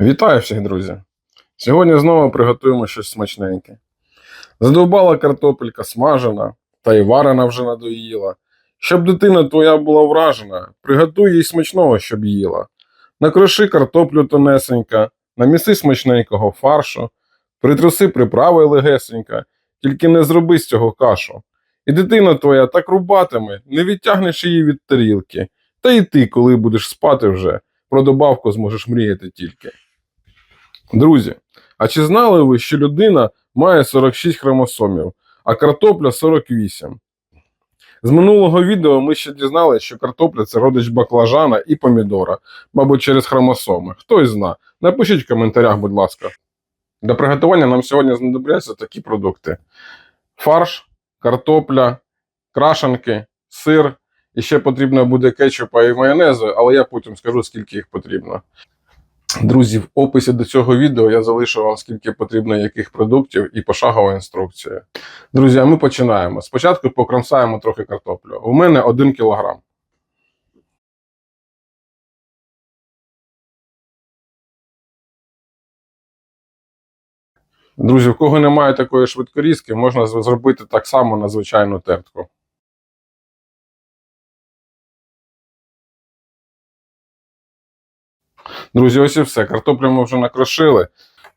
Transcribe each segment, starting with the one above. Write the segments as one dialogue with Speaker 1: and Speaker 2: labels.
Speaker 1: Вітаю всіх, друзі! Сьогодні знову приготуємо щось смачненьке. Задовбала картопелька смажена, та й варена вже надоїла. Щоб дитина твоя була вражена, приготуй їй смачного, щоб їла. Накроши картоплю тонесенька, наміси смачненького фаршу, притруси приправи легесенька, тільки не зроби з цього кашу. І дитина твоя так рубатиме, не відтягнеш її від тарілки. Та й ти, коли будеш спати вже, про добавку зможеш мріяти тільки. Друзі, а чи знали ви, що людина має 46 хромосомів, а картопля 48? З минулого відео ми ще дізналися, що картопля це родич баклажана і помідора, мабуть, через хромосоми. Хтось зна. Напишіть в коментарях, будь ласка. Для приготування нам сьогодні знадобляться такі продукти: фарш, картопля, крашенки, сир. І ще потрібно буде кетчупа і майонезу, але я потім скажу, скільки їх потрібно. Друзі, в описі до цього відео я залишу вам скільки потрібно яких продуктів і пошагова інструкція. Друзі, а ми починаємо. Спочатку покромсаємо трохи картоплю. У мене 1 кілограм. Друзі, в кого немає такої швидкорізки, можна зробити так само на звичайну тертку. Друзі, ось і все. Картоплю ми вже накрошили.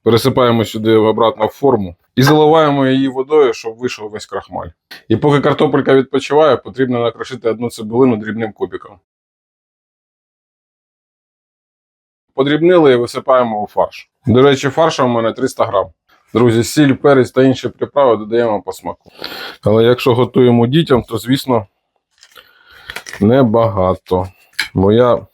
Speaker 1: Пересипаємо сюди обратно в форму і заливаємо її водою, щоб вийшов весь крахмаль. І поки картопелька відпочиває, потрібно накрошити одну цибулину дрібним кубиком. Подрібнили і висипаємо у фарш. До речі, фарша у мене 300 грам. Друзі, сіль, перець та інші приправи додаємо по смаку. Але якщо готуємо дітям, то звісно небагато. Бо я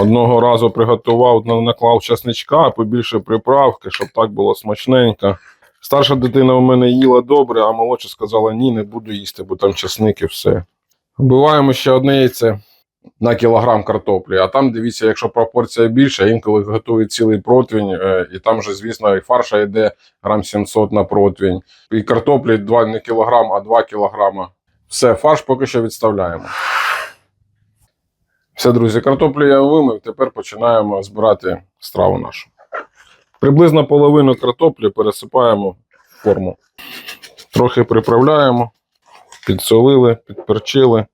Speaker 1: Одного разу приготував, на- наклав часничка, побільше приправки, щоб так було смачненько. Старша дитина у мене їла добре, а молодша сказала, ні, не буду їсти, бо там часник все. Вбиваємо ще одне яйце на кілограм картоплі, а там дивіться, якщо пропорція більша, інколи готують цілий противень, е, і там же, звісно, і фарша йде грам 700 на противень. І картоплі 2 не кілограм, а 2 кілограма. Все, фарш поки що відставляємо. Все, друзі, картоплю я вимив, тепер починаємо збирати страву нашу. Приблизно половину картоплі пересипаємо в форму. Трохи приправляємо, підсолили, підперчили,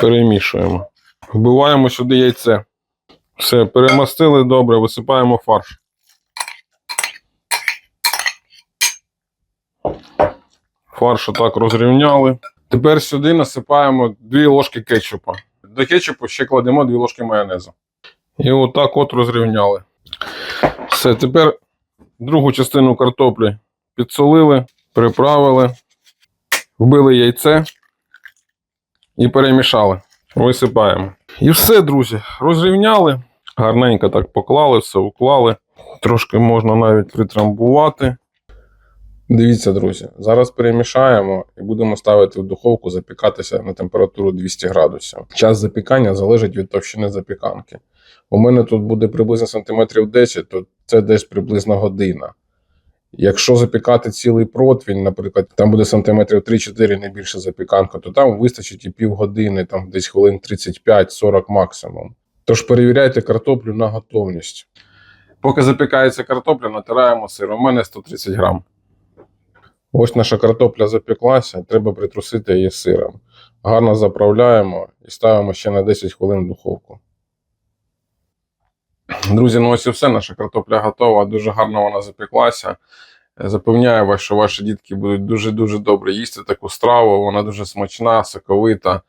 Speaker 1: перемішуємо. Вбиваємо сюди яйце. Все, перемастили добре, висипаємо фарш. Фарш отак розрівняли. Тепер сюди насипаємо 2 ложки кетчупа. До кетчупу ще кладемо 2 ложки майонезу. І отак от розрівняли. Все, тепер другу частину картоплі підсолили, приправили, вбили яйце і перемішали. Висипаємо. І все, друзі, розрівняли. Гарненько так поклали, все уклали. Трошки можна навіть притрамбувати. Дивіться, друзі, зараз перемішаємо і будемо ставити в духовку запікатися на температуру 200 градусів. Час запікання залежить від товщини запіканки. У мене тут буде приблизно сантиметрів 10, то це десь приблизно година. Якщо запікати цілий противень, наприклад, там буде сантиметрів 3-4 не більше запіканка, то там вистачить і півгодини, там десь хвилин 35-40 максимум. Тож перевіряйте картоплю на готовність. Поки запікається картопля, натираємо сир. У мене 130 грам. Ось наша картопля запеклася, треба притрусити її сиром. Гарно заправляємо і ставимо ще на 10 хвилин в духовку. Друзі, ну ось і все, наша картопля готова, дуже гарно вона запеклася. Запевняю вас, що ваші дітки будуть дуже-дуже добре їсти таку страву, вона дуже смачна, соковита.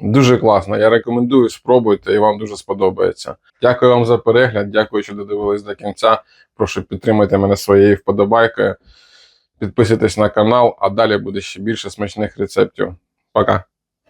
Speaker 1: Дуже класно. Я рекомендую, спробуйте і вам дуже сподобається. Дякую вам за перегляд, дякую, що додивились до кінця. Прошу підтримайте мене своєю вподобайкою. Підписуйтесь на канал, а далі буде ще більше смачних рецептів. Пока!